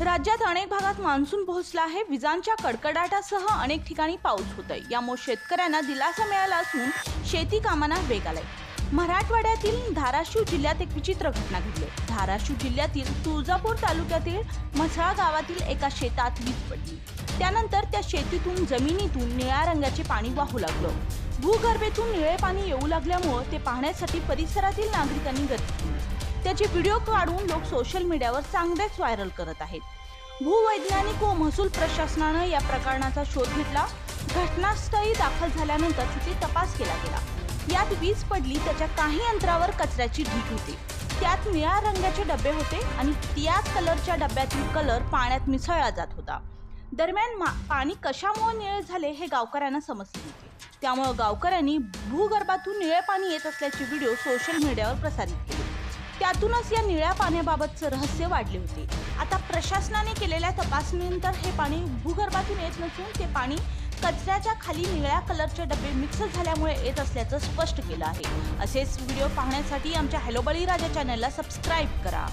राज्यात अनेक भागात मान्सून पोहोचला आहे. विजांच्या कडकडाटासह अनेक ठिकाणी पाऊस होतोय. यामुळे शेतकऱ्यांना दिलासा मिळाला असून शेती कामांना वेग आलाय. मराठवाड्यातील धाराशिव जिल्ह्यात एक विचित्र घटना घडली. धाराशिव जिल्ह्यातील तुळजापूर तालुक्यातील म्हसळा गावातील एका शेतात वीज पडली. त्यानंतर त्या शेतीतून जमिनीतून निळ्या रंगाचे पाणी वाहू लागलं. भूगर्भेतून निळे पाणी येऊ लागल्यामुळं ते पाहण्यासाठी परिसरातील नागरिकांनी गर्दी केली. त्याचे व्हिडिओ काढून लोक सोशल मीडियावर चांगलेच व्हायरल करत आहेत. भूवैज्ञानिक व महसूल प्रशासनानं या प्रकरणाचा शोध घेतला. घटनास्थळी दाखल झाल्यानंतर तिथे तपास केला गेला. यात वीज पडली त्याच्या काही अंतरावर कचऱ्याची ढीक होती. त्यात निळ्या रंगाचे डबे होते आणि त्याच कलरच्या डब्यातील कलर पाण्यात मिसळला जात होता. दरम्यान मा- पाणी कशामुळे निळे झाले हे गावकऱ्यांना समजले नव्हते. त्यामुळे गावकऱ्यांनी भूगर्भातून निळे पाणी येत असल्याचे व्हिडिओ सोशल मीडियावर प्रसारित केले. त्यातूनच या निळ्या पाण्याबाबतचं रहस्य वाढले होते. आता प्रशासनाने केलेल्या तपासणीनंतर हे पाणी भूगर्भातून येत नसून ते पाणी कचऱ्याच्या खाली निळ्या कलरचे डबे मिक्स झाल्यामुळे येत असल्याचं स्पष्ट केलं आहे. असेच व्हिडिओ पाहण्यासाठी आमच्या हॅलो बळीराजा चॅनलला सबस्क्राईब करा.